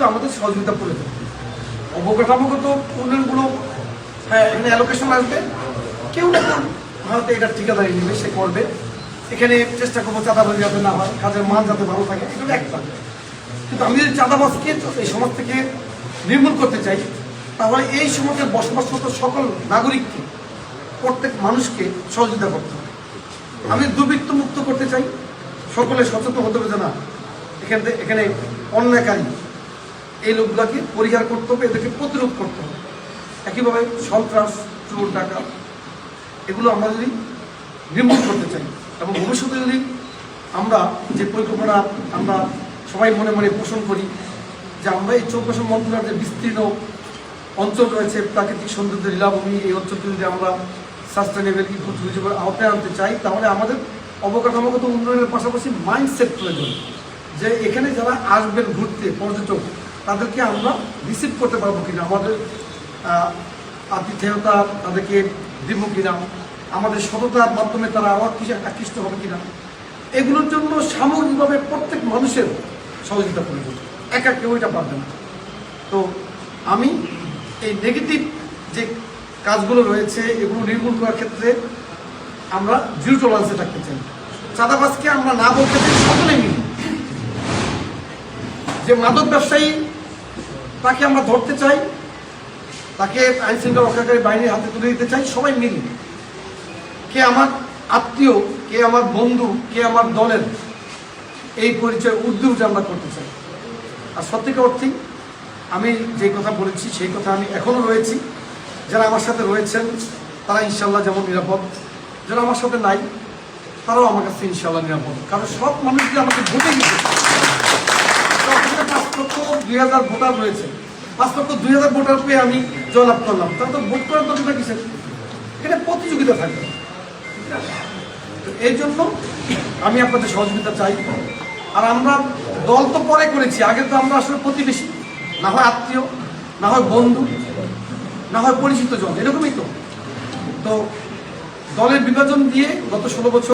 কিন্তু আমাদের সহযোগিতা করে প্রয়োজন অবকাঠামোগত উন্নয়নগুলো হ্যাঁ এখানে অ্যালোকেশন আসবে। কেউ না কেউ হয়তো এটা ঠিকাদারি নেবে, সে করবে। এখানে চেষ্টা করব চাঁদাবাজি যাতে না হয়, কাজের মান যাতে ভালো থাকে, এগুলো একটা। কিন্তু আমি যদি চাঁদাবাজকে এই সমাজ থেকে নির্মূল করতে চাই, তাহলে এই সমাজের বসবাসরত সকল নাগরিককে, প্রত্যেক মানুষকে সহযোগিতা করতে হবে। আমি দুর্বৃত্ত মুক্ত করতে চাই, সকলে সচেতন হতে হবে না, এখান থেকে এখানে অন্যায়কারী এই লোকগুলোকে পরিহার করতে হবে, এদেরকে প্রতিরোধ করতে হবে। একইভাবে সন্ত্রাস, চোর টাকা এগুলো আমরা যদি নির্মূল করতে চাই এবং ভবিষ্যতে যদি আমরা যে পরিকল্পনা আমরা সবাই মনে মনে পোষণ করি যে আমরা এই চৌকশ মন্ত্রণার যে বিস্তীর্ণ অঞ্চল রয়েছে, প্রাকৃতিক সৌন্দর্য, লীলাভূমি, এই অঞ্চলকে যদি আমরা সাস্টেনেবল ইকো ট্যুরিজমের আওতায় আনতে চাই, তাহলে আমাদের অবকাঠামোগত উন্নয়নের পাশাপাশি মাইন্ডসেট প্রয়োজন। যে এখানে যারা আসবেন ঘুরতে, পর্যটক তাদেরকে আমরা রিসিভ করতে পারব কিনা, আমাদের আতিথেয়তা তাদেরকে দিব কিনা, আমাদের সততার মাধ্যমে তারা আবার কিছু আকৃষ্ট হবে কিনা, এগুলোর জন্য সামগ্রিকভাবে প্রত্যেক মানুষের সহযোগিতা প্রয়োজন। একা কেউ এটা পারবে না। তো আমি এই নেগেটিভ যে কাজগুলো রয়েছে, এগুলো নির্মূল করার ক্ষেত্রে আমরা জিরো টলারেন্সে থাকতে চাই। চাঁদাবাজকে আমরা না বলতে চাই সকলে মিলে। যে মাদক ব্যবসায়ী তাকে আমরা ধরতে চাই, তাকে আইন শৃঙ্খলা রক্ষাকারী বাহিনীর হাতে তুলে দিতে চাই, সবাই মিলে। কে আমার আত্মীয়, কে আমার বন্ধু, কে আমার দলের, এই পরিচয় উদ্যোগ যে আমরা করতে চাই। আর সত্যিকার অর্থেই আমি যে কথা বলেছি, সেই কথা আমি এখনও রয়েছি। যারা আমার সাথে রয়েছেন, তারা ইনশাল্লাহ যেমন নিরাপদ। যারা আমার সাথে নাই, তারাও আমার কাছে ইনশাল্লাহ নিরাপদ। কারণ সব মানুষ আমাকে ভোটে দিতে দুই হাজার ভোটার রয়েছে। পাঁচ লক্ষ দুই হাজার ভোটার পেয়ে আমি জয়লাভ করলাম। তাহলে তো ভোট করার দরকার কিসের? এখানে প্রতিযোগিতা থাকবে এই জন্য আমি আপনাদের সহযোগিতা চাই। আর আমরা দল তো পরে করেছি, আগে তো আমরা আসলে প্রতিবেশী। না হয় আত্মীয়, না হয় বন্ধু, না হয় পরিচিত জন, এরকমই তো। তো দলের বিভাজন দিয়ে গত ষোলো বছর